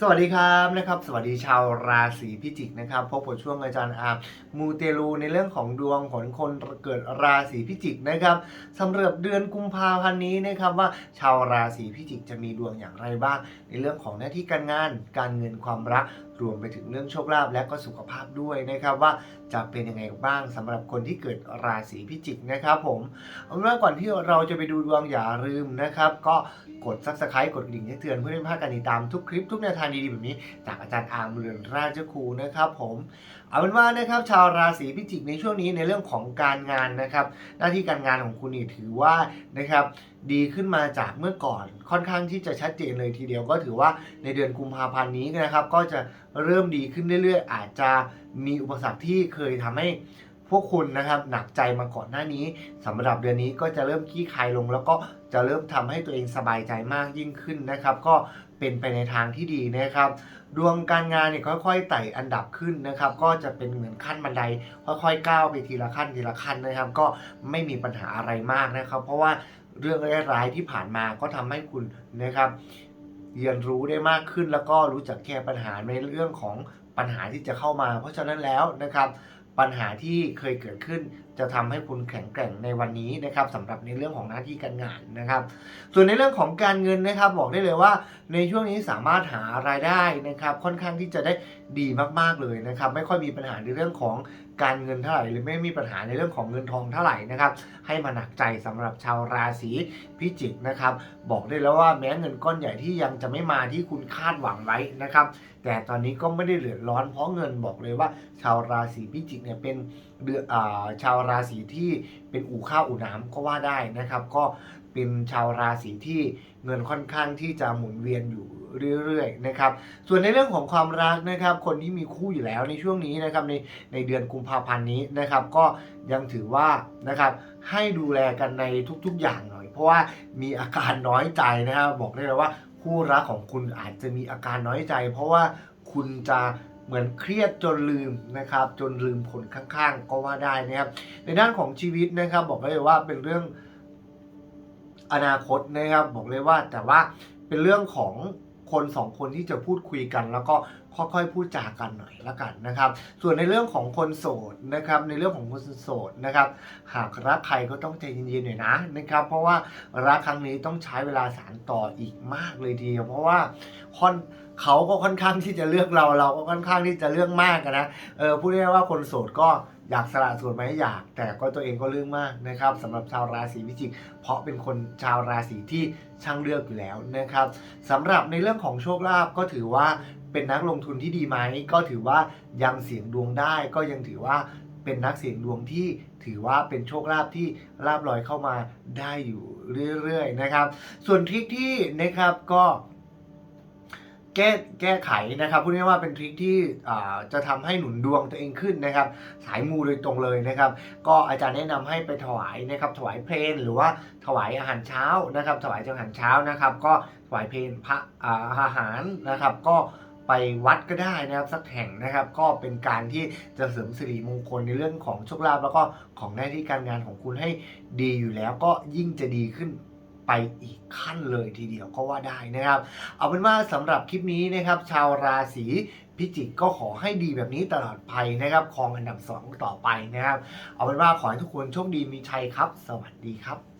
สวัสดีครับนะครับ สวัสดีชาวราศีพิจิกนะครับพบกับช่วงอาจารย์อาร์มูเตลูในเรื่องของดวงของคนเกิดราศีพิจิกนะครับสำหรับเดือนกุมภาพันธ์นี้นะครับว่าชาวราศีพิจิกจะมีดวงอย่างไรบ้าง ในเรื่องของหน้าที่การงาน การเงินความรักรวมไปถึงเรื่องโชคลาภและก็สุขภาพด้วยนะครับว่าจะเป็นยังไงบ้างสำหรับคนที่เกิดราศีพิจิกนะครับผมเอาเป็นว่าก่อนที่เราจะไปดูดวงอย่าลืมนะครับ ก็กด subscribe กดกระดิ่งแจ้งเตือนเพื่อไม่พลาดการติดตามทุกคลิปทุกแนวทางดีๆแบบนี้ จากอาจารย์อาร์มเรือนราชครูนะครับผมเอาเป็นว่านะครับชาวราศีพิจิกในช่วงนี้ในเรื่องของการงานนะครับ หน้าที่การงานของคุณนี่ถือว่านะครับดีขึ้นมาจากเมื่อก่อนค่อนข้างที่จะชัดเจนเลยทีเดียวก็ถือว่าในเดือนกุมภาพันธ์นี้นะครับ ก็จะเริ่มดีขึ้นเรื่อยๆ อาจจะมีอุปสรรคที่เคยทำให้พวกคุณนะครับหนักใจมาก่อนหน้านี้สำหรับเดือนนี้ก็จะเริ่มขี้คายลง แล้วก็จะเริ่มทำให้ตัวเองสบายใจมากยิ่งขึ้นนะครับ ก็ เป็นไปในทางที่ดีนะครับ ดวงการงานเนี่ยค่อยๆไต่อันดับขึ้นนะครับ ก็จะเป็นเหมือนขั้นบันได ค่อยๆก้าวไปทีละขั้นทีละขั้นนะครับ ก็ไม่มีปัญหาอะไรมากนะครับ เพราะว่าเรื่องร้ายๆที่ผ่านมาก็ทำให้คุณนะครับ เรียนรู้ได้มากขึ้นแล้วก็รู้จักแก้ปัญหาในเรื่องของปัญหาที่จะเข้ามา เพราะฉะนั้นแล้วนะครับ ปัญหาที่เคยเกิดขึ้น จะทำให้คุณแข็งแกร่งในวันนี้นะครับสำหรับในเรื่องของหน้าที่การงานนะครับ ส่วนในเรื่องของการเงินนะครับ บอกได้เลยว่าในช่วงนี้สามารถหารายได้นะครับ ค่อนข้างที่จะได้ดีมากๆเลยนะครับ ไม่ค่อยมีปัญหาในเรื่องของ การเงินเท่าไหร่หรือไม่มีปัญหาในเรื่องของเงินทองเท่าไหร่นะครับ ให้มาหนักใจสำหรับชาวราศีพิจิกนะครับ บอกได้แล้วว่าแม้เงินก้อนใหญ่ที่ยังจะไม่มาที่คุณคาดหวังไว้นะครับ แต่ตอนนี้ก็ไม่ได้เหลือร้อนเพราะเงินบอกเลยว่า ชาวราศีพิจิกเนี่ยเป็นเดืออาชาวราศีที่เป็นอู่ข้าวอู่น้ำก็ว่าได้นะครับ ก็เป็นชาวราศีที่เงินค่อนข้างที่จะหมุนเวียนอยู่ เรื่อยๆนะครับส่วนในเรื่องของความรักนะครับ คนที่มีคู่อยู่แล้วในช่วงนี้นะครับในในเดือนกุมภาพันธ์นี้นะครับ ก็ยังถือว่านะครับให้ดูแลกันในทุกๆอย่างหน่อย เพราะว่ามีอาการน้อยใจนะครับบอกได้เลยว่าคู่รักของคุณอาจจะมีอาการน้อยใจ เพราะว่าคุณจะเหมือนเครียดจนลืมนะครับ จนลืมคนข้างๆ ก็ว่าได้นะครับ ในด้านของชีวิตนะครับ บอกได้เลยว่าเป็นเรื่องอนาคตนะครับ บอกเลยว่าแต่ว่าเป็นเรื่องของ คนสองคนที่จะพูดคุยกัน แล้วก็ค่อยๆพูดจากันหน่อยละกันนะครับ ส่วนในเรื่องของคนโสดนะครับ ในเรื่องของคนโสดนะครับ หากรักใครก็ต้องใจเย็นๆหน่อยนะนะครับ เพราะว่ารักครั้งนี้ต้องใช้เวลาสานต่ออีกมากเลยทีเดียวเพราะว่าค่อนเขาก็ค่อนข้างที่จะเลือกเราเราก็ค่อนข้างที่จะเลือกมากนะเออพูดง่ายๆว่าคนโสดก็ อยากสละโสดไหมอยาก แต่ก็ตัวเองก็เลื่อกมากนะครับสำหรับชาวราศีพิจิก เพราะเป็นคนชาวราศีที่ช่างเลือกอยู่แล้วนะครับสำหรับในเรื่องของโชคลาภก็ถือว่าเป็นนักลงทุนที่ดีไหม ก็ถือว่ายังเสี่ยงดวงได้ ก็ยังถือว่าเป็นนักเสี่ยงดวงที่ถือว่าเป็นโชคลาภที่ลาบลอยเข้ามาได้อยู่เรื่อยๆนะครับ ส่วนทริคที่นะครับก็ แก้แก้ไขนะครับพูดง่ายๆว่าเป็นทริคที่จะทำให้หนุนดวงตัวเองขึ้นนะครับ สายมูโดยตรงเลยนะครับ ก็อาจารย์แนะนำให้ไปถวายนะครับ ถวายเพลนหรือว่าถวายอาหารเช้านะครับ ถวายอาหารเช้านะครับ ก็ถวายเพลนพระอาอาหารนะครับ ก็ไปวัดก็ได้นะครับสักแห่งนะครับ ก็เป็นการที่จะเสริมสิริมงคลในเรื่องของโชคลาภแล้วก็ของหน้าที่การงานของคุณให้ดีอยู่แล้วก็ยิ่งจะดีขึ้น ไปอีกขั้นเลยทีเดียวก็ว่าได้นะครับ เอาเป็นว่าสำหรับคลิปนี้นะครับ ชาวราศีพิจิกก็ขอให้ดีแบบนี้ตลอดไปนะครับครองอันดับ 2 ต่อไปนะครับ เอาเป็นว่าขอให้ทุกคนโชคดีมีชัยครับ สวัสดีครับ